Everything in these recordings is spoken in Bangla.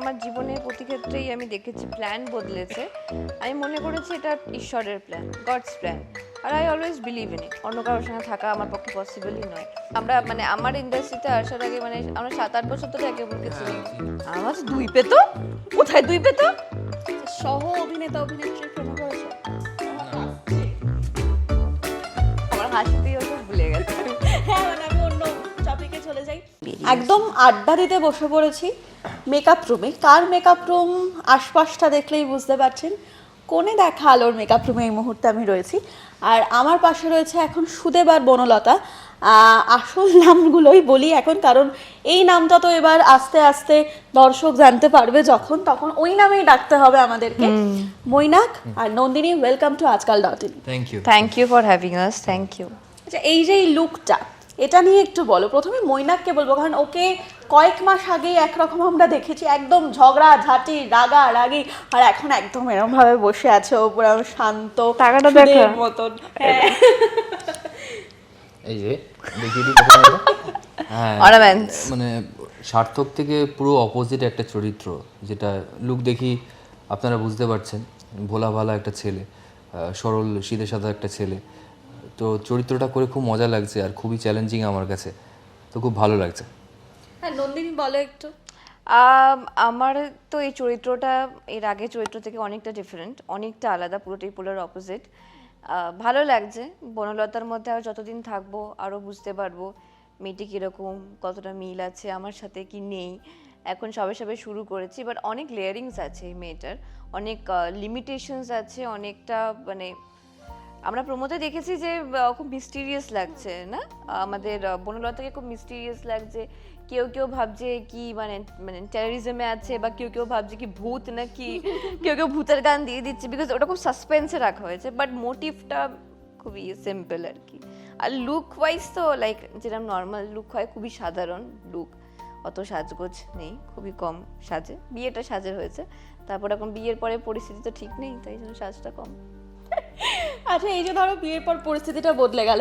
আমার জীবনের প্রতি ক্ষেত্রেই আমি দেখেছি প্ল্যান বদলেছে। আমি মনে করেছি এটা ঈশ্বরের plan God's plan R I always believe in it অন্য কারোর সঙ্গে থাকা আমার পক্ষে পসিবলই নয়। আমরা মানে আমার ইন্ডাস্ট্রিতে আসার আগে মানে আমরা সাত আট বছর ধরে একে অপরকে চিনি আমার দুই পেতো? কোথায় দুই পেতো? সহ অভিনেতা অভিনেত্রী প্রেমে পড়েছো আমার হাসিতেই ওটা ভুলে গেছে। হ্যাঁ মানে আমি অন্য টপিকে চলে যাই। একদম আড্ডা দিতে বসে পড়েছি। মেকআপ রুমে। কার মেকআপ রুম? আশপাশটা দেখলেই বুঝতে পারছেন। কোণে দেখা আলোর মেকআপ রুমে এই মুহূর্তে আমি রয়েছি। আর আমার পাশে রয়েছে এখন সুদেব আর বনলতা। আসল নামগুলোই বলি এখন কারণ এই নামটা তো এবার আস্তে আস্তে দর্শক জানতে পারবে যখন তখন ওই নামেই ডাকতে হবে আমাদেরকে। মৈনাক আর Nandini welcome to Aajkaal dot in thank you thank you for having us thank you আচ্ছা এই যে এই লুকটা এটা নিয়ে একটু বলো। প্রথমে মৈনাককে বলব কারণ ওকে কয়েক মাস আগেই একরকম আমরা দেখেছি একদম ঝগড়া ঝাঁটি রাগা রাগি আর এখন একদম এরকম ভাবে বসে আছে ও পুরো শান্ত টাকাটা মতন। হ্যাঁ। এই যে দেখিয়ে দিই হ্যাঁ. মানে সার্থক থেকে পুরো অপোজিট একটা চরিত্র যেটা লুক দেখি আপনারা বুঝতে পারছেন ভোলা ভালা একটা ছেলে আহ, সরল সিধে সাদা একটা ছেলে। তো চরিত্রটা করে খুব মজা লাগছে আর খুবই চ্যালেঞ্জিং আমার কাছে। তো খুব ভালো লাগছে। হ্যাঁ নন্দিনী বলো একটু। আমার তো এই চরিত্রটা এর আগে চরিত্র থেকে অনেকটা ডিফারেন্ট অনেকটা আলাদা পুরোটাই পোলার অপোজিট ভালো লাগছে বনলতার মধ্যে আর যতদিন থাকব আরও বুঝতে পারব মেয়েটি কীরকম কতটা মিল আছে আমার সাথে কি নেই। এখন সবে সবে শুরু করেছি বাট অনেক লেয়ারিংস আছে এই মেয়েটার অনেক লিমিটেশনস আছে অনেকটা মানে আমরা প্রমোতে দেখেছি যে খুব মিস্টিরিয়াস লাগছে না? আমাদের বনলতাকে খুব মিস্টিরিয়াস লাগছে। কেউ কেউ ভাবছে কি মানে মানে টেরোরিজমে আছে বা কেউ কেউ ভাবছে কি ভূত নাকি? কেউ কেউ ভূতের গান দিয়ে দিচ্ছে বিকজ ওটা খুব সাসপেন্সে রাখা হয়েছে বাট মোটিভটা খুবই সিম্পল আর কি আর লুক ওয়াইজ তো লাইক যেরকম নর্মাল লুক হয় খুবই সাধারণ লুক অত সাজগোজ নেই খুবই কম সাজে। বিয়েটা সাজের হয়েছে। তারপর এখন বিয়ের পরে পরিস্থিতি তো ঠিক নেই তাই জন্য সাজটা কম। আচ্ছা এই যে ধরো বিয়ের পর পরিস্থিতিটা বদলে গেল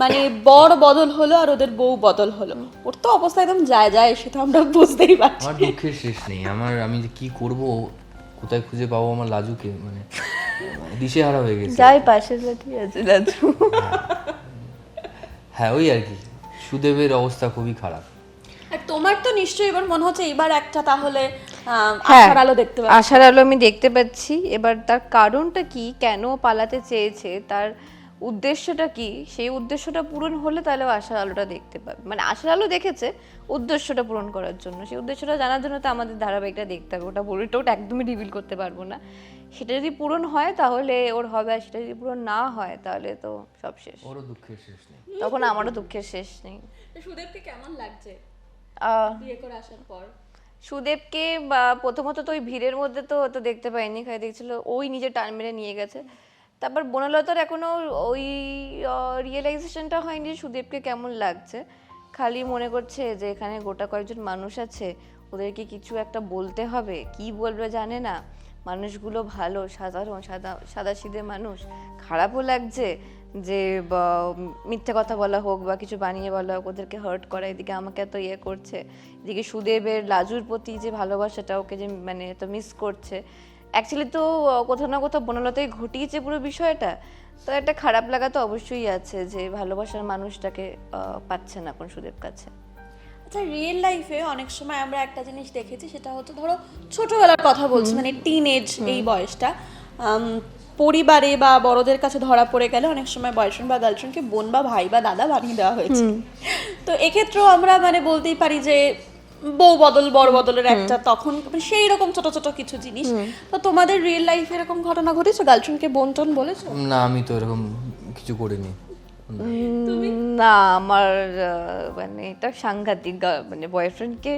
মানে বর বদল হলো আর ওদের বউ বদল হলো। ওর তো অবস্থা একদম যায় যায় সে তো আমরা বুঝতেই পারছি। আমার দুঃখের শেষ নেই আমার আমি যে কি করব কোথায় খুঁজে পাবো আমার লাজুকে মানে দিশে দিশেহারা হয়ে গেছে। যাই পাশের বাড়ি আছে দাদু হ্যাঁ ওই আর কি সুদেবের অবস্থা খুবই খারাপ। আর তোমার তো নিশ্চয়ই এবার মনে হচ্ছে এবার একটা তাহলে হ্যাঁ আশার আলো দেখতে পাচ্ছি। আশার আলো আমি দেখতে পাচ্ছি। এবার তার কারণটা কি? কেন পালাতে চেয়েছে? তার উদ্দেশ্যটা কি? সেই উদ্দেশ্যটা পূরণ হলে তাহলে আশার আলোটা দেখতে পাবে মানে আশার আলো দেখেছে উদ্দেশ্যটা পূরণ করার জন্য। সেই উদ্দেশ্যটা জানার জন্য তো আমাদের ধারাবাহিকটা দেখতে হবে। ওটা বলে ওটা একদমই রিভিল করতে পারব না। সেটা যদি পূরণ হয় তাহলে ওর হবে আর সেটা যদি পূরণ না হয় তাহলে তো সব শেষ। ওরও দুঃখের শেষ নেই। তখন আমারও দুঃখের শেষ নেই। সুদেবকে কেমন লাগছে? আহ বিয়ে করে আসার পর? সুদেবকে প্রথমত তো ওই ভিড়ের মধ্যে তো তো দেখতে পাইনি খাই দেখছিল ওই নিজে টান মেরে নিয়ে গেছে। তারপর বনলতার এখনও ওই রিয়েলাইজেশনটা হয়নি সুদেবকে কেমন লাগছে। খালি মনে করছে যে এখানে গোটা কয়েকজন মানুষ আছে, ওদেরকে কিছু একটা বলতে হবে। কি বলবে জানে না। মানুষগুলো ভালো, সাধারণ, সাদা সাদা মানুষ। খারাপও লাগছে। যে মিথ্যে কথা বলা হোক বা কিছু বানিয়ে বলা হোক ওদেরকে হার্ট করা এদিকে আমাকে এত ইয়ে করছে। এদিকে সুদেবের লাজুর প্রতি যে ভালোবাসাটা ওকে যে মানে এত মিস করছে। অ্যাকচুয়ালি তো কোথাও না কোথাও বনলতাই ঘটিয়েছে পুরো বিষয়টা। তো একটা খারাপ লাগা তো অবশ্যই আছে যে ভালোবাসার মানুষটাকে পাচ্ছে না এখন সুদেব কাছে। আচ্ছা রিয়েল লাইফে অনেক সময় আমরা একটা জিনিস দেখেছি সেটা হতো ধরো ছোটবেলার কথা বলছি মানে টিন এজ এই বয়সটা। পরিবারে বা বড়দের কাছে ধরা পড়ে গেলে অনেক সময় বয়ফ্রেন্ড বা গার্লফ্রেন্ডকে বোন বা ভাই বা দাদা বানিয়ে দেওয়া হয়েছে। তো এক্ষেত্রেও আমরা মানে বলতেই পারি যে বউ বদল বড় বদলের একটা তখন মানে সেই রকম ছোট ছোট কিছু জিনিস। তো তোমাদের রিয়েল লাইফে এরকম ঘটনা ঘটেছে? গার্লফ্রেন্ডকে বোন টোন বলেছ? না আমি তো এরকম কিছু করিনি। না। আমার আহ, মানে এটা সাংঘাতিক মানে বয়ফ্রেন্ডকে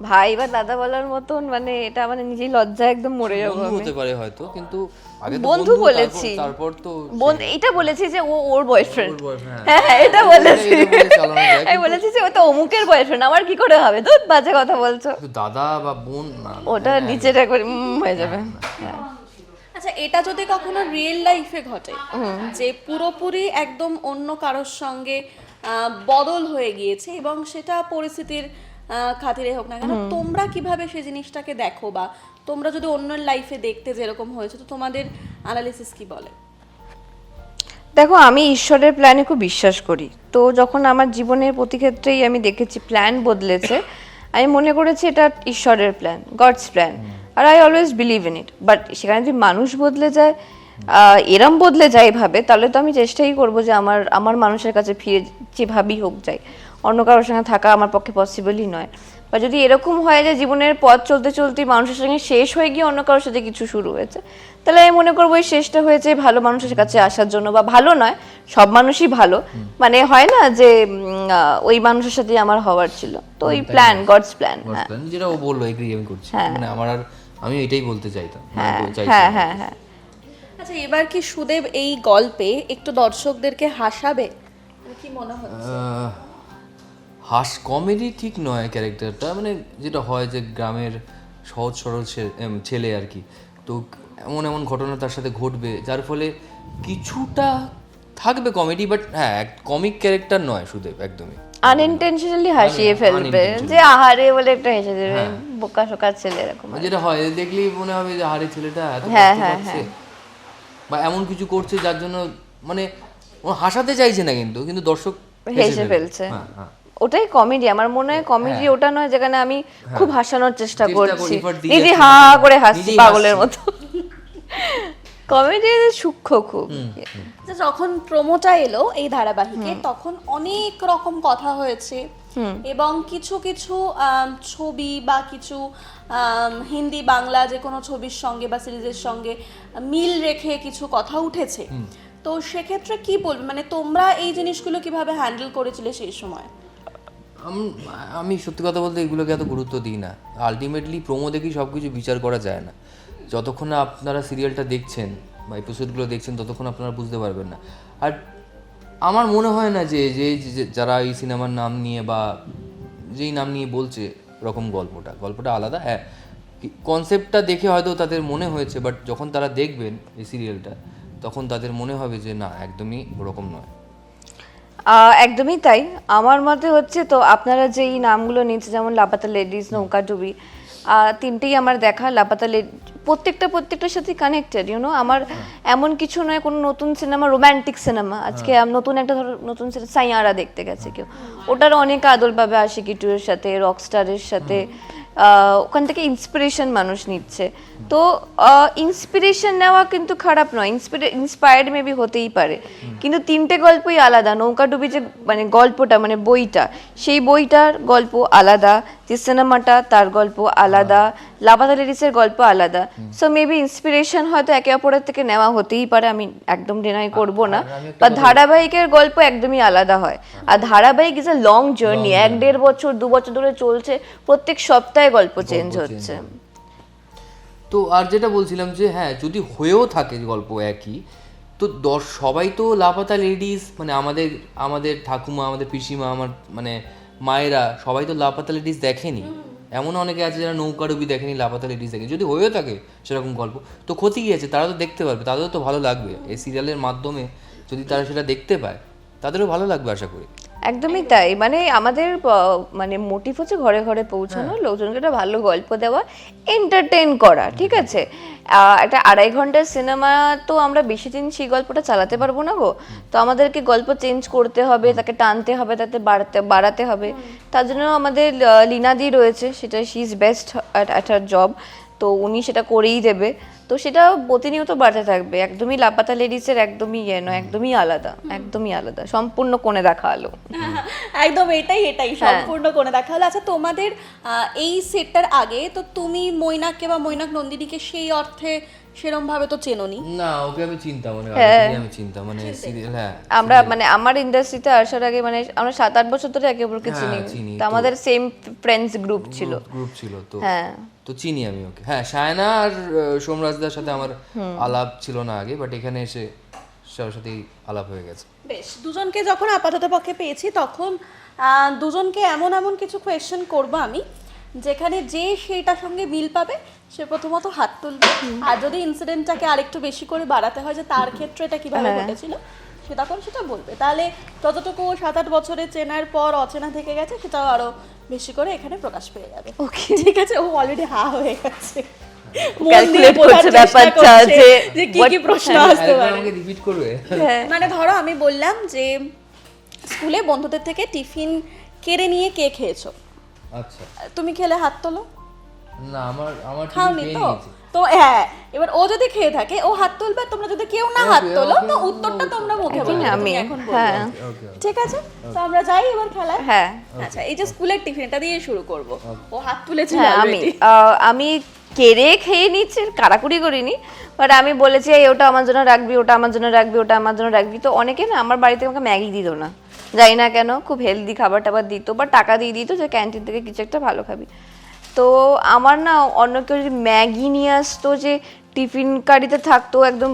ভাই বা দাদা বলার মতন মানে এটা মানে নিজেই লজ্জা একদম মরে যাব বন্ধু আমি। হতে পারে হয়তো কিন্তু আগে তো বন্ধু বলেছি। তারপর তো বন্ধু এটা বলেছি যে ও ওর বয়ফ্রেন্ড হ্যাঁ। হ্যাঁ, এটা বলেছি। এটা বলে চালানো যায়, আমি বলেছি যে ও তো অমুকের বয়ফ্রেন্ড আমার কি করে হবে? তো বাজে কথা বলছো। দাদা বা বোন না না। ওটা নিচেটা করে হয়ে। যাবে। হ্যাঁ। আচ্ছা এটা যদি কখনো রিয়েল লাইফে ঘটে যে পুরোপুরি একদম অন্য কারোর সঙ্গে আহ, বদল হয়ে গিয়েছে এবং সেটা পরিস্থিতির খাতিরে হোক না কেন তোমরা কীভাবে সেই জিনিসটাকে দেখো বা তোমরা যদি অন্যের লাইফে দেখতে যেরকম হয়েছে তো তোমাদের অ্যানালিসিস কি বলে? দেখো আমি ঈশ্বরের প্ল্যানে খুব বিশ্বাস করি। তো যখন আমার জীবনের প্রতি ক্ষেত্রেই আমি দেখেছি প্ল্যান বদলেছে আমি মনে করেছি এটা ঈশ্বরের plan God's plan R I always believe in it but সেখানে যদি মানুষ বদলে যায় আহ, এরম বদলে যায় এভাবে তাহলে তো আমি চেষ্টাই করব যে আমার আমার মানুষের কাছে ফিরে যেভাবেই হোক যাই। অন্য কারোর সঙ্গে থাকা আমার পক্ষে পসিবলই নয়। বা যদি এরকম হয় যে জীবনের পথ চলতে চলতে মানুষের সঙ্গে শেষ হয়ে গিয়ে অন্য কারোর সাথে কিছু শুরু হয়েছে তাহলে আমি মনে করব এই শেষটা হয়েছে ভালো মানুষের কাছে আসার জন্য বা ভালো নয় সব মানুষই ভালো। মানে হয় না যে ওই মানুষের সাথে আমার হওয়ার ছিল। তো ওই প্ল্যান গডস প্ল্যান হ্যাঁ। যেটা ও বলল এগ্রি আমি করছি। মানে আমার আর আমি এটাই বলতে চাইতাম মানে হ্যাঁ হ্যাঁ হ্যাঁ হ্যাঁ। আচ্ছা এবার কি সুদেব এই গল্পে একটু দর্শকদেরকে হাসাবে? কি মনে হচ্ছে? হাস কমেডি ঠিক নয় ক্যারেক্টারটা মানে যেটা হয় যে গ্রামের সহজ সরল ছেলে আর কি। তো এমন এমন ঘটনা তার সাথে ঘটবে যার ফলে কিছুটা থাকবে কমেডি বাট হ্যাঁ কমিক ক্যারেক্টার নয় সুদেব একদমই। আনইনটেনশনালি হাসিয়ে ফেলবে unintentionally। যে আহারে বলে একটা হেসে দেবে বোকা শোকা ছেলে এরকম যেটা হয় দেখলেই মনে হবে যে হারে ছেলেটা এত হ্যাঁ, কষ্ট হ্যাঁ, বা এমন কিছু করছে যার জন্য মানে ও হাসাতে চাইছে না কিন্তু কিন্তু দর্শক হেসে ফেলছে। হ্যাঁ হ্যাঁ। ওটাই কমেডি আমার মনে হয় কমেডি ওটা নয় যেখানে আমি খুব হাসানোর চেষ্টা করছি। নিজে হা হা করে হাসছি পাগলের মতো। কমেডি সূক্ষ্ম খুব। যখন প্রোমোটা এলো এই ধারাবাহিকে তখন অনেক রকম কথা হয়েছে। এবং কিছু কিছু ছবি বা কিছু হিন্দি বাংলা যে কোনো ছবির সঙ্গে বা সিরিজের সঙ্গে মিল রেখে কিছু কথা উঠেছে। তো সেক্ষেত্রে কি বলবে? মানে তোমরা এই জিনিসগুলো কীভাবে হ্যান্ডেল করেছিলে সেই সময়? আম- সত্যি কথা বলতে এগুলোকে এত গুরুত্ব দিই না। আলটিমেটলি প্রোমো দেখেই সব কিছু বিচার করা যায় না। যতক্ষণ না আপনারা সিরিয়ালটা দেখছেন বা এপিসোডগুলো দেখছেন, ততক্ষণ আপনারা বুঝতে পারবেন না। আর আমার মনে হয় না যে যে যারা এই সিনেমার নাম নিয়ে বা যেই নাম নিয়ে বলছে ওরকম গল্পটা গল্পটা আলাদা হ্যাঁ। কনসেপ্টটা দেখে হয়তো তাদের মনে হয়েছে বাট যখন তারা দেখবেন এই সিরিয়ালটা তখন তাদের মনে হবে যে, না, একদমই ওরকম নয়। একদমই তাই। আমার মতে হচ্ছে তো আপনারা যে এই নামগুলো নিচ্ছে যেমন লাপাতা লেডিস নৌকা ডুবি তিনটেই আমার দেখা। লাপাতা লেড প্রত্যেকটা প্রত্যেকটার সাথে কানেক্টেড ইউনো আমার এমন কিছু নয় কোনো নতুন সিনেমা রোমান্টিক সিনেমা আজকে নতুন একটা ধরো নতুন সিনেমা সাইয়ারা দেখতে গেছে কেউ। ওটার অনেক আদল পাবে আশিকি টুয়ের সাথে রকস্টারের সাথে। ওখান থেকে ইন্সপিরেশন মানুষ নিচ্ছে। তো ইন্সপিরেশন নেওয়া কিন্তু খারাপ নয়। ইন্সপায়ার্ড মেবি হতেই পারে। কিন্তু তিনটে গল্পই আলাদা। নৌকাডুবি যে মানে গল্পটা মানে বইটা সেই বইটার গল্প আলাদা। যে সিনেমাটা তার গল্প আলাদা লাবাদা লেডিসের গল্প আলাদা সো মেবি ইন্সপিরেশন হয়তো একে অপরের থেকে নেওয়া হতেই পারে আমি একদম ডিনাই করব না বা ধারাবাহিকের গল্প একদমই আলাদা হয় আর ধারাবাহিক ইজ এ লং জার্নি এক দেড় বছর দু বছর ধরে চলছে প্রত্যেক সপ্তাহে গল্প চেঞ্জ হচ্ছে তো আর যেটা বলছিলাম যে হ্যাঁ যদি হয়েও থাকে গল্প একই তো দশ সবাই তো লাপাতা লেডিস মানে আমাদের আমাদের ঠাকুমা আমাদের পিসিমা আমার মানে মায়েরা সবাই তো লাপাতা লেডিস দেখেনি। এমন অনেকে আছে যারা নৌকা ডুবি দেখেনি, লাপাতা লেডিস দেখেনি। যদি হয়েও থাকে সেরকম গল্প। তো ক্ষতি কি আছে? তারা তো দেখতে পারবে, তাদেরও তো ভালো লাগবে। এই সিরিয়ালের মাধ্যমে যদি তারা সেটা দেখতে পায়, তাদেরও ভালো লাগবে আশা করি। একদমই তাই। মানে আমাদের মানে মোটিভ হচ্ছে ঘরে ঘরে পৌঁছানো লোকজনকে একটা ভালো গল্প দেওয়া এন্টারটেইন করা ঠিক আছে? একটা আড়াই ঘণ্টার সিনেমা তো আমরা বেশি দিন সেই গল্পটা চালাতে পারব না গো। তো আমাদেরকে গল্প চেঞ্জ করতে হবে তাকে টানতে হবে তাতে বাড়াতে বাড়াতে হবে। তার জন্য আমাদের লীনাদি রয়েছে সেটা she is best at her job তো উনি সেটা করেই দেবে। তো সেটা প্রতিনিয়ত বাড়তে থাকবে। একদমই লাপাতা লেডিসের একদমই ইয়ে নয় একদমই আলাদা একদমই আলাদা। সম্পূর্ণ কোণে দেখা আলো। একদম এটাই এটাই। সম্পূর্ণ কোণে দেখা হলো আচ্ছা তোমাদের আহ, এই সেটটার আগে তো তুমি মৈনাককে বা মৈনাক নন্দিনীকে সেই অর্থে সেরম ভাবে তো চেনোনি। না ওকে আমি চিন্তা মানে আমি চিন্তা মানে সিরিয়াল হ্যাঁ আমরা মানে আমার ইন্ডাস্ট্রিতে আসার আগে মানে আমরা সাত আট বছর ধরে একে অপরকে হ্যাঁ, চিনি চিনি, তো আমাদের সেম ফ্রেন্ডস গ্রুপ ছিল। গ্রুপ ছিল তো। হ্যাঁ। তো চিনি আমি ওকে। হ্যাঁ সায়না আর সোমরাজদার সাথে আমার আলাপ ছিল না আগে বাট এখানে এসে সবার সাথেই আলাপ হয়ে গেছে। বেশ দুজনকে যখন আপাতত পক্ষে পেয়েছি তখন আহ, দুজনকে এমন এমন কিছু কোয়েশ্চেন করব আমি। যেখানে যে সেইটার সঙ্গে মিল পাবে সে প্রথমত হাত তুলবে। আর যদি ইনসিডেন্টটাকে আরেকটু বেশি করে বাড়াতে হয় যে তার ক্ষেত্রে এটা কীভাবে ঘটেছিল সে তখন সেটা বলবে। তাহলে যতটুকু সাত আট বছরে চেনার পর অচেনা থেকে গেছে সেটাও আরও বেশি করে এখানে প্রকাশ পেয়ে যাবে। ওকে। ঠিক আছে ও অলরেডি হা হয়ে গেছে। মন হ্যাঁ, হ্যাঁ। মানে ধরো আমি বললাম যে স্কুলে বন্ধুদের থেকে টিফিন কেড়ে নিয়ে কে খেয়েছো? আচ্ছা। তুমি খেলে হাত তোলো? না আমার আমার খাওনি তো? তো হ্যাঁ এবার ও যদি খেয়ে থাকে ও হাত তুলবে তোমরা যদি কেউ না হাত তোলো তো উত্তরটা তোমরা মুখে বলবে। আমি এখন হ্যাঁ ঠিক আছে? তো আমরা যাই এবার খেলায়। হ্যাঁ। আচ্ছা এই যে স্কুলের টিফিনটা দিয়ে শুরু করব। ও হাত তুলেছিল হ্যাঁ আমি আহ, আমি কেড়ে খেয়ে নিচ্ছি কাড়াকুড়ি করিনি বাট আমি বলেছি এই ওটা আমার জন্য রাখবি ওটা আমার জন্য রাখবি ওটা আমার জন্য রাখবি। তো অনেকে না আমার বাড়িতে আমাকে ম্যাগি দিত না। জানি না কেন, খুব হেলদি খাবার টাবার দিত বা টাকা দিয়ে দিত যে ক্যান্টিন থেকে কিছু একটা ভালো খাবি। তো আমার না অন্য কেউ যদি ম্যাগি নিয়ে আসতো যে টিফিন কারিতে থাকতো, একদম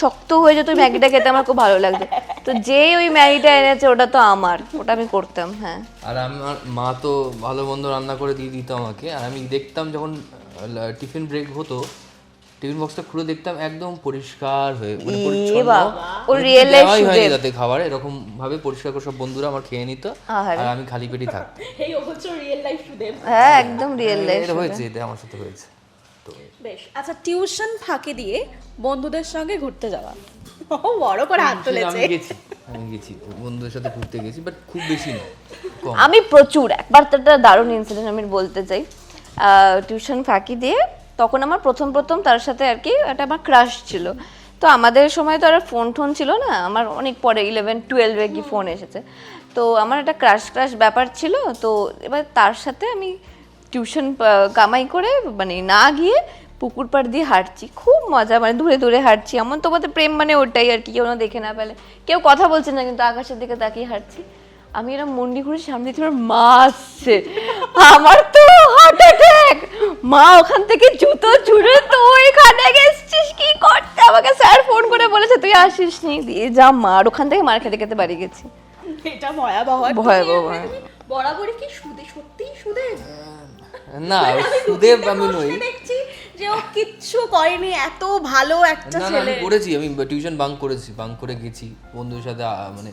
শক্ত হয়ে যেত ম্যাগিটা খেতে আমার খুব ভালো লাগতো। তো যে ওই ম্যাগিটা এনেছে, ওটা তো আমার, ওটা আমি করতাম হ্যাঁ। আর আমার মা তো ভালো মন্দ রান্না করে দিয়ে দিত আমাকে, আর আমি দেখতাম যখন টিফিন ব্রেক হতো টিফিন বক্সটা খুলে দেখতাম একদম পরিষ্কার হয়ে মানে পরিচ্ছন্ন। ও life দেওয়াই হয়নি খাবার এরকম ভাবে পরিষ্কার করে সব বন্ধুরা আমার খেয়ে নিত আর আমি খালি পেটেই থাকতাম। এই হচ্ছে রিয়েল লাইফ স্টুডেন্ট হ্যাঁ একদম রিয়েল লাইফ এটা হয়েছে এটা আমার সাথে হয়েছে। তো বেশ আচ্ছা টিউশন ফাঁকি দিয়ে বন্ধুদের সঙ্গে ঘুরতে যাওয়া। ও বড় করে হাত তুলেছে আমি গেছি আমি গেছি বন্ধুদের সাথে ঘুরতে গেছি বাট খুব বেশি না আমি প্রচুর একবার তো একটা দারুণ ইনসিডেন্ট আমি বলতে চাই। টিউশন ফাঁকি দিয়ে তখন আমার প্রথম প্রথম তার সাথে আর কি একটা আমার ক্রাশ ছিল। তো আমাদের সময় তো আর ফোন টোন ছিল না আমার অনেক পরে ইলেভেন টুয়েলভে কি ফোন এসেছে। তো আমার একটা ক্রাশ ক্রাশ ব্যাপার ছিল তো এবার তার সাথে আমি টিউশন কামাই করে মানে না গিয়ে পুকুর পাড় দিয়ে হাঁটছি। খুব মজা মানে দূরে দূরে হাঁটছি। এমন তোমাদের প্রেম মানে ওটাই আর কি কেউ না দেখে না পেলে। কেউ কথা বলছে না কিন্তু আকাশের দিকে তাকিয়ে হাঁটছি। আমি এরকম মন্ডি ঘুরে সামনে আমার মা আসছে। আমার তো হার্ট অ্যাটাক মা ওখান থেকে জুতো ছুড়ে তো এখানে গেছিস কি করতে? আমাকে স্যার ফোন করে বলেছে তুই আসিস নি দিয়ে যা মার ওখান থেকে মার খেতে খেতে বাড়ি গেছি। এটা ভয়াবহ ভয়াবহ। বরাবরই কি সুদে সত্যিই সুদে? না আমি আমি নই। দেখছি যে ও কিচ্ছু করেনি এত ভালো একটা না না আমি করেছি আমি টিউশন বাঙ্ক করেছি বাঙ্ক করে গেছি। বন্ধুদের সাথে মানে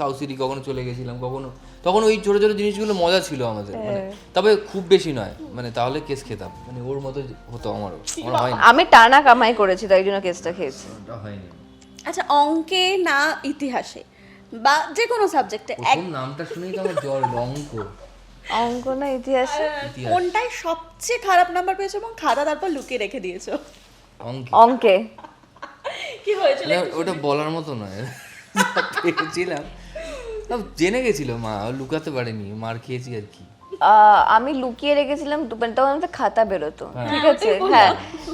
সাউথ সিটি কখনো চলে গেছিলাম কখনো। তখন ওই ছোট ছোট জিনিসগুলো মজা ছিল আমাদের মানে তবে খুব বেশি নয় মানে তাহলে কেস খেতাম মানে ওর মতো হতো আমারও আমার হয়নি। আমি টানা কামাই করেছি তাই জন্য কেসটা খেয়েছি। হয়নি। আচ্ছা অঙ্কে না ইতিহাসে বা যে কোনো সাবজেক্টে প্রথম নামটা শুনেই তো আমার জ্বর অঙ্ক অঙ্ক না ইতিহাসে? কোনটাই সবচেয়ে খারাপ নাম্বার পেয়েছ এবং খাতা তারপর লুকিয়ে রেখে দিয়েছ? অঙ্ক। অঙ্কে। কি হয়েছিল ওটা বলার মতো নয় পেয়েছিলাম। জেনে গেছিল মা লুকাতে পারেনি মার খেয়েছি আর কি। আমি লুকিয়ে রেখেছিলাম মানে তখন আমাদের খাতা বেরোতো ঠিক আছে? হ্যাঁ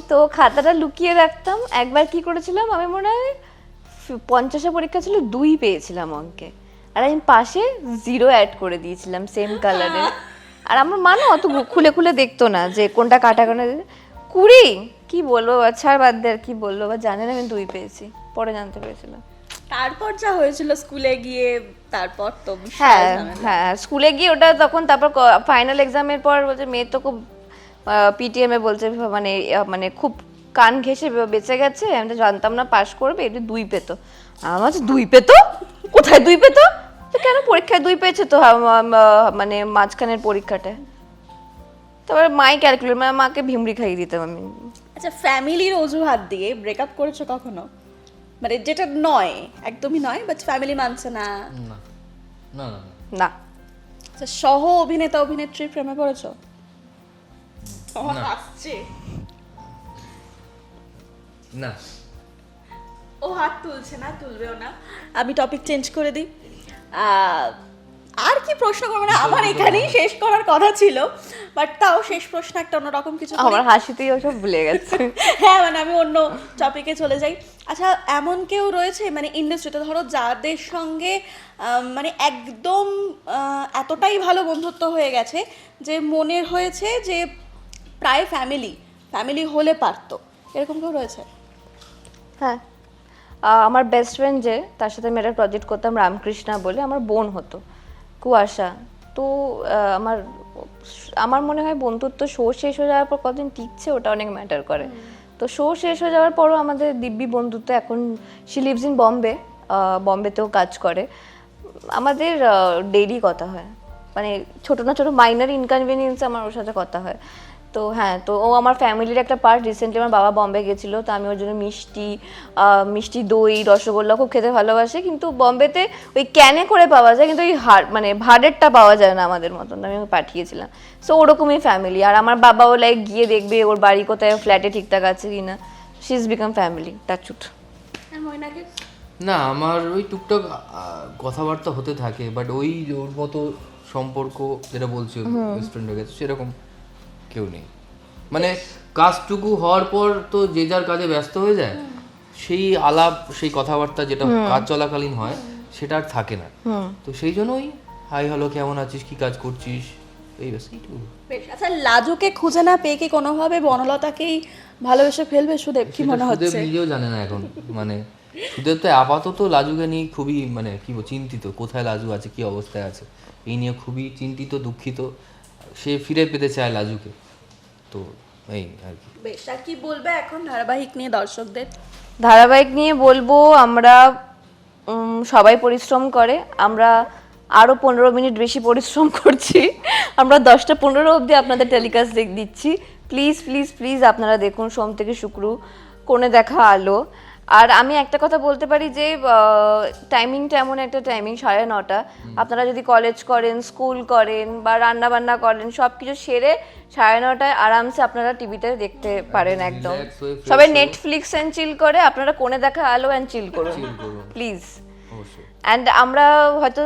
তো খাতাটা লুকিয়ে রাখতাম একবার কি করেছিলাম আমি মনে হয় পঞ্চাশে পরীক্ষা ছিল দুই পেয়েছিলাম অঙ্কে। আর আমি পাশে জিরো অ্যাড করে দিয়েছিলাম সেম কালারে আর আমার মা না অত খুলে খুলে দেখতো না যে কোনটা কাটা কোনটা কুড়ি! কি বলব বা ছাড় বাদ দে আর কি বলল বা জানে না আমি দুই পেয়েছি পরে জানতে পেরেছিলাম। তারপর যা হয়েছিল স্কুলে গিয়ে তারপর তো হ্যাঁ হ্যাঁ স্কুলে গিয়ে ওটা তখন তারপর ফাইনাল এক্সামের পর বলছে মেয়ে তো খুব পিটিএম এ বলছে মানে মানে খুব কান ঘেসে বেঁচে গেছে আমি তো জানতাম না পাশ করবে এটা দুই পেতো। আমার দুই পেতো? কোথায় দুই পেতো? তো কেন পরীক্ষায় দুই পেয়েছে তো মানে মাঝখানের পরীক্ষাটায় তারপরে মাই ক্যালকুলেট মানে মাকে ভিমড়ি খাইয়ে দিতাম আমি। আচ্ছা ফ্যামিলির অজুহাত দিয়ে ব্রেকআপ করেছ কখনো? মানে যেটা নয় একদমই নয় বাট ফ্যামিলি মানছে না। না না না আচ্ছা সহ অভিনেতা অভিনেত্রী প্রেমে পড়েছো? হাসছে। না। ও হাত তুলছে না তুলবেও না। আমি টপিক চেঞ্জ করে দিই। আর কি প্রশ্ন করব না? আমার এখানেই শেষ করার কথা ছিল বাট তাও শেষ প্রশ্ন একটা অন্যরকম কিছু আমার হাসিতেই ওসব ভুলে গেছে। হ্যাঁ মানে আমি অন্য টপিকে চলে যাই। আচ্ছা এমন কেউ রয়েছে? মানে ইন্ডাস্ট্রিতে ধরো যাদের সঙ্গে মানে একদম এতটাই ভালো বন্ধুত্ব হয়ে গেছে যে মনের হয়েছে যে প্রায় ফ্যামিলি ফ্যামিলি হলে পারতো। এরকম কেউ রয়েছে? হ্যাঁ। আমার বেস্ট ফ্রেন্ড যে তার সাথে আমি একটা প্রজেক্ট করতাম রামকৃষ্ণা বলে আমার বোন হতো। কুয়াশা। তো আমার আমার মনে হয় বন্ধুত্ব শো শেষ হয়ে যাওয়ার পর কতদিন টিকছে ওটা অনেক ম্যাটার করে। তো শো শেষ হয়ে যাওয়ার পরও আমাদের দিব্যি বন্ধুত্ব এখন শি লিভস ইন বম্বে বম্বেতেও কাজ করে। আমাদের ডেইলি কথা হয়। মানে ছোটো না ছোটো মাইনার ইনকনভিনিয়েন্স আমার ওর সাথে কথা হয়। তো হ্যাঁ তো ও আমার ফ্যামিলির একটা পার্ট রিসেন্টলি আমার বাবা বম্বে গেছিল তো আমি ওর জন্য মিষ্টি মিষ্টি দই রসগোল্লা খুব খেতে ভালোবাসে কিন্তু বম্বেতে ওই ক্যানে করে পাওয়া যায় কিন্তু ওই হার মানে ভাড়েরটা পাওয়া যায় না আমাদের মতন আমি ওকে পাঠিয়েছিলাম। সো ওরকমই ফ্যামিলি আর আমার বাবাও লাইক গিয়ে দেখবে ওর বাড়ি কোথায় ফ্ল্যাটে ঠিকঠাক আছে কি না শি ইজ বিকাম ফ্যামিলি টাচুট আর ময়নাকে না আমার ওই টুকটাক কথাবার্তা হতে থাকে বাট ওই ওর মতো সম্পর্ক যেটা বলছি সেরকম কেউ নেই। মানে কাজটুকু হওয়ার পর তো যে যার কাজে ব্যস্ত হয়ে যায় সেই আলাপ সেই কথাবার্তা যেটা কাজ চলাকালীন হয় সেটা আর থাকে না। তো সেই জন্যই হাই হ্যালো কেমন আছিস? কি কাজ করছিস? এই ব্যাস এইটুকু। বেশ আচ্ছা লাজুকে খুঁজে না পেয়ে কি কোনোভাবে বনলতাকেই ভালোবেসে ফেলবে সুদেব? কি মনে সেটা সুদেব নিজেও জানে না এখন। মানে সুদেব তো আপাতত লাজুকে নিয়ে খুবই মানে কি চিন্তিত। কোথায় লাজু আছে কি অবস্থায় আছে? এই নিয়ে খুবই চিন্তিত দুঃখিত। সে ফিরে পেতে চায় লাজুকে। তো এই আর কি। বেশ আর কি বলবে এখন ধারাবাহিক নিয়ে দর্শকদের? ধারাবাহিক নিয়ে বলব আমরা সবাই পরিশ্রম করে। আমরা আরও পনেরো মিনিট বেশি পরিশ্রম করছি। আমরা দশটা পনেরো অবধি আপনাদের টেলিকাস্ট দেখ দিচ্ছি। প্লিজ প্লিজ প্লিজ আপনারা দেখুন সোম থেকে শুক্র কোণে দেখা আলো। আর আমি একটা কথা বলতে পারি যে টাইমিংটা এমন একটা টাইমিং সাড়ে নটা। আপনারা যদি কলেজ করেন স্কুল করেন বা রান্না বান্না করেন সব কিছু সেরে সাড়ে নটায় আরামসে আপনারা টিভিতে দেখতে পারেন একদম। সবাই নেটফ্লিক্স অ্যান্ড চিল করে আপনারা কোণে দেখা আলো অ্যান্ড চিল করুন। প্লিজ অ্যান্ড আমরা হয়তো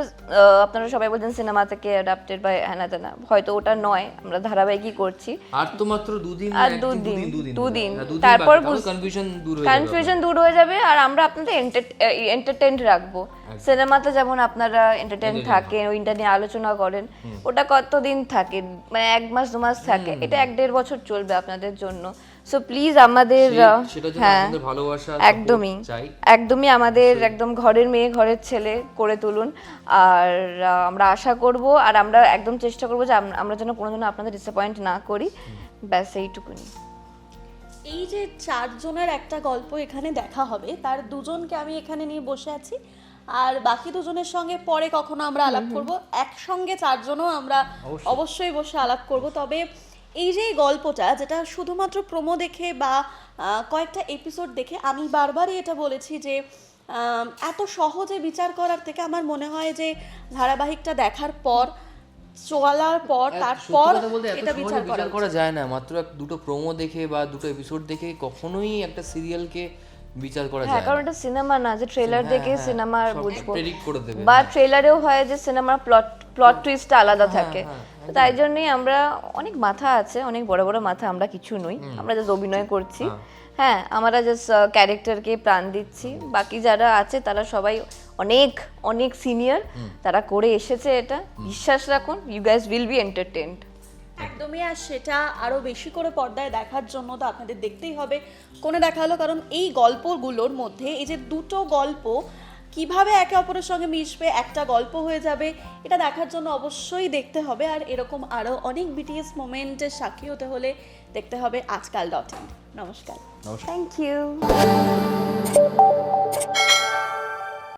আপনারা সবাই বলছেন সিনেমা থেকে অ্যাডাপ্টেড বা হ্যানা তেনা হয়তো ওটা নয় আমরা ধারাবাহিকই করছি। আর তো মাত্র দুদিন আর দুদিন, দুদিন। হ্যাঁ, তারপর কনফিউশন দূর হয়ে যাবে কনফিউশন দূর হয়ে যাবে আর আমরা আপনাদের এন্টারটেইন রাখব। সিনেমাতে যেমন আপনারা এন্টারটেইন থাকেন ওইটা নিয়ে আলোচনা করেন ওটা কতদিন থাকে? মানে এক মাস দু মাস থাকে। এটা এক দেড় বছর চলবে আপনাদের জন্য। সো প্লিজ আমাদের হ্যাঁ একদমই একদমই আমাদের একদম ঘরের মেয়ে ঘরের ছেলে করে তুলুন। আর আমরা আশা করব আর আমরা একদম চেষ্টা করব যে আমরা যেন কোনোদিনও আপনাদের ডিসঅ্যাপয়েন্ট না করি। ব্যাস এইটুকুনি। এই যে চারজনের একটা গল্প এখানে দেখা হবে তার দুজনকে আমি এখানে নিয়ে বসে আছি। আর বাকি দুজনের সঙ্গে পরে কখনো আমরা আলাপ করব। একসঙ্গে চারজনও আমরা অবশ্যই বসে আলাপ করব। তবে এই যে গল্পটা যেটা শুধুমাত্র প্রোমো দেখে বা কয়েকটা এপিসোড দেখে আমি বারবারই এটা বলেছি যে এত সহজে বিচার করার থেকে আমার মনে হয় যে ধারাবাহিকটা দেখার পর চলার পর তারপর এটা বিচার করা করা যায় না মাত্র এক দুটো প্রোমো দেখে বা দুটো এপিসোড দেখে কখনোই একটা সিরিয়ালকে বিচার করা হ্যাঁ যায় কারণ এটা সিনেমা না যে ট্রেলার হ্যাঁ, দেখে হ্যাঁ, সিনেমা বুঝব। বা। ট্রেলারেও হয় যে সিনেমার প্লট প্লট টুইস্টটা আলাদা থাকে। তো তাই জন্যই আমরা অনেক মাথা আছে অনেক বড় বড় মাথা আমরা কিছু নই। আমরা জাস্ট অভিনয় করছি। হ্যাঁ। আমরা জাস্ট ক্যারেক্টারকে প্রাণ দিচ্ছি। বাকি যারা আছে তারা সবাই অনেক অনেক সিনিয়র তারা করে এসেছে এটা। বিশ্বাস রাখুন you guys will be entertained একদমই আর সেটা আরও বেশি করে পর্দায় দেখার জন্য তো আপনাদের দেখতেই হবে। কোনে দেখা হলো কারণ এই গল্পগুলোর মধ্যে এই যে দুটো গল্প কীভাবে একে অপরের সঙ্গে মিশবে একটা গল্প হয়ে যাবে এটা দেখার জন্য অবশ্যই দেখতে হবে। আর এরকম আরও অনেক বিটিএস মোমেন্টের সাক্ষী হতে হলে দেখতে হবে আজকাল ডট ইন নমস্কার। Thank you